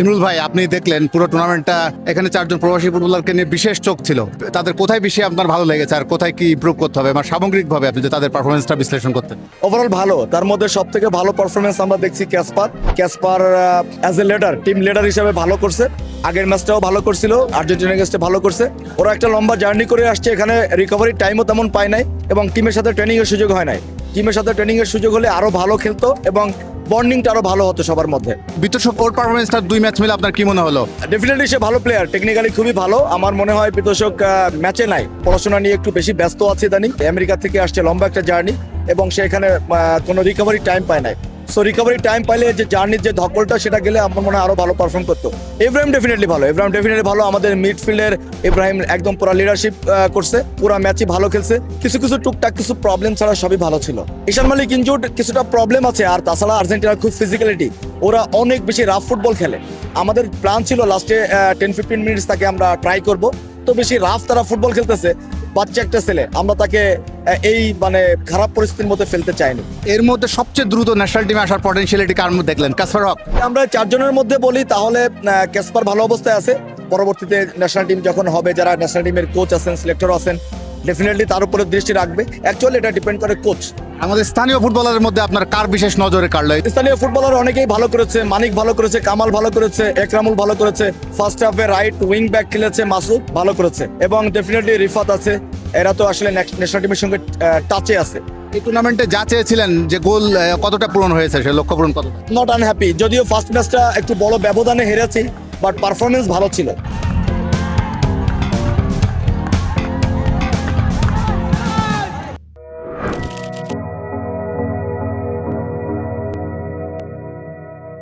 ইমরুল ভাই, আপনি দেখলেন পুরো টুর্নামেন্টটা এখানে চারজন প্রবাসী ফুটবলারকে নিয়ে বিশেষ চোখ ছিল। তাদের কোথায় বেশি আপনার ভালো লেগেছে আর কোথায় কি ইমপ্রুভ করতে হবে? আমার সামগ্রিকভাবে আপনি তাদের পারফরমেন্সটা বিশ্লেষণ করতেন। ওভারঅল ভালো। তার মধ্যে সব থেকে ভালো পারফরমেন্স আমরা দেখছি Casper. Casper as a leader team leader হিসেবে ভালো করছে। আগের ম্যাচটাও ভালো করছিল আর্জেন্টিনা গেস্টে ভালো করছে। ওরা একটা লম্বা জার্নি করে আসছে, এখানে রিকভারি টাইমও তেমন পায় নাই এবং টিমের সাথে ট্রেনিং এর সুযোগ হয় নাই। টিমের সাথে ট্রেনিং এর সুযোগ হলে আরও ভালো খেলতো এবং বন্ডিংটা আরও ভালো হতো সবার মধ্যে। বিতর্ক ওর পারফরমেন্সটা দুই ম্যাচ মিলে আপনার কি মনে হলো? ডেফিনেটলি সে ভালো প্লেয়ার টেকনিক্যালি খুবই ভালো। আমার মনে হয় বিতোষক ম্যাচে নাই। পড়াশোনা নিয়ে একটু বেশি ব্যস্ত আছে ইদানিং। আমেরিকা থেকে আসছে লম্বা একটা জার্নি এবং সে এখানে কোনো রিকভারি টাইম পায় নাই। সো রিকভারি টাইম পাইলে যে জার্নির যে ধকলটা, সেটা গেলে আমার মনে হয় আরও ভালো পারফর্ম করতো। ইব্রাহিম ডেফিনেটলি ভালো ইব্রাহিম ডেফিনেটলি ভালো। আমাদের মিডফিল্ডের ইব্রাহিম একদম পুরো লিডারশিপ করছে। পুরো ম্যাচই ভালো খেলছে। কিছু কিছু টুকটাক কিছু প্রবলেম ছাড়া সবই ভালো ছিল। ঈশান মালিক ইনজুড কিছুটা প্রবলেম আছে। আর তাছাড়া আর্জেন্টিনার খুব ফিজিক্যালিটি ওরা অনেক বেশি রাফ ফুটবল খেলে। আমাদের প্ল্যান ছিল লাস্টে টেন ফিফটিন মিনিটস তাকে আমরা ট্রাই করব। তো বেশি রাফ তারা ফুটবল খেলতেছে। বাচ্চা একটা ছেলে আমরা তাকে এই মানে খারাপ পরিস্থিতির মধ্যে ফেলতে চাইনি। এর মধ্যে সবচেয়ে দ্রুত ন্যাশনাল টিমে আসার পটেনশিয়ালিটি কার মধ্যে দেখলেন? কাসপার হক। আমরা চারজনের মধ্যে বলি তাহলে কাসপার ক্যাসপার ভালো অবস্থায় আছে। পরবর্তীতে ন্যাশনাল টিম যখন হবে যারা ন্যাশনাল টিমের কোচ আছেন সিলেক্টর আছেন ডেফিনেটলি তার উপরে দৃষ্টি রাখবে। অ্যাকচুয়ালি এটা ডিপেন্ড করে কোচ আমাদের স্থানীয় ফুটবলারের মধ্যে আপনার কার বিশেষ নজরে কাড়লো? স্থানীয় ফুটবলার অনেকেই ভালো করেছে মানিক ভালো করেছে কামাল ভালো করেছে একরামুল ভালো করেছে। ফার্স্ট হাফে রাইট উইং ব্যাক খেলেছে মাসুদ ভালো করেছে। এবং ডেফিনেটলি রিফাত আছে। এরা তো আসলে ন্যাশনাল টিমের সঙ্গে টাচে আছে। এই টুর্নামেন্টে যা চেয়েছিলেন যে গোল কতটা পূরণ হয়েছে সে লক্ষ্য পূরণ কতটা? নট আনহ্যাপি যদিও ফার্স্ট ম্যাচটা একটু বড় ব্যবধানে হেরেছি বাট পারফরমেন্স ভালো ছিল।